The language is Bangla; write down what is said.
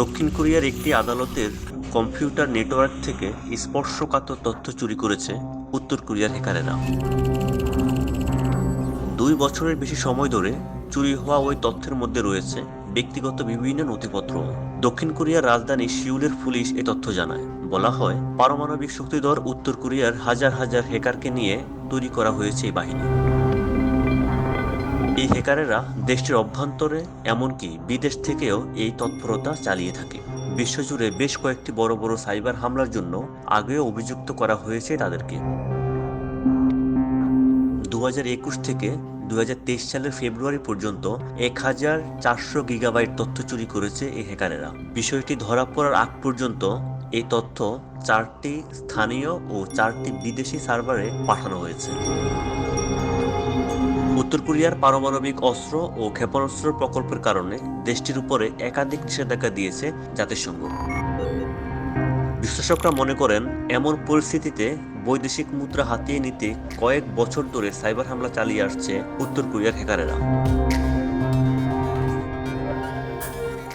দক্ষিণ কোরিয়ার একটি আদালতের কম্পিউটার নেটওয়ার্ক থেকে স্পর্শকাতর তথ্য চুরি করেছে উত্তর কোরিয়ার হ্যাকারেরা। দুই বছরের বেশি সময় ধরে চুরি হওয়া ওই তথ্যের মধ্যে রয়েছে ব্যক্তিগত বিভিন্ন নথিপত্র। দক্ষিণ কোরিয়ার রাজধানী সিউলের পুলিশ এ তথ্য জানায়। বলা হয়, পারমাণবিক শক্তিধর উত্তর কোরিয়ার হাজার হাজার হ্যাকারকে নিয়ে তৈরি করা হয়েছে এই বাহিনী। এই হ্যাকারেরা দেশটির অভ্যন্তরে, এমনকি বিদেশ থেকেও এই তৎপরতা চালিয়ে থাকে। বিশ্বজুড়ে বেশ কয়েকটি বড় বড় সাইবার হামলার জন্য আগেও অভিযুক্ত করা হয়েছে তাদেরকে। দু হাজার একুশ থেকে দু হাজার তেইশ সালের ফেব্রুয়ারি পর্যন্ত এক হাজার চারশো গিগাবাইট তথ্য চুরি করেছে এই হ্যাকারেরা। বিষয়টি ধরা পড়ার আগ পর্যন্ত এই তথ্য চারটি স্থানীয় ও চারটি বিদেশি সার্ভারে পাঠানো হয়েছে। উত্তর কোরিয়ার পারমাণবিক অস্ত্র ও ক্ষেপণাস্ত্র প্রকল্পের কারণে দেশটির উপরে একাধিক নিষেধাজ্ঞা দিয়েছে জাতিসংঘ। বিশ্লেষকরা মনে করেন, এমন পরিস্থিতিতে বৈদেশিক মুদ্রা হাতিয়ে নিতে কয়েক বছর ধরে সাইবার হামলা চালিয়ে আসছে উত্তর কোরিয়ার হ্যাকারেরা।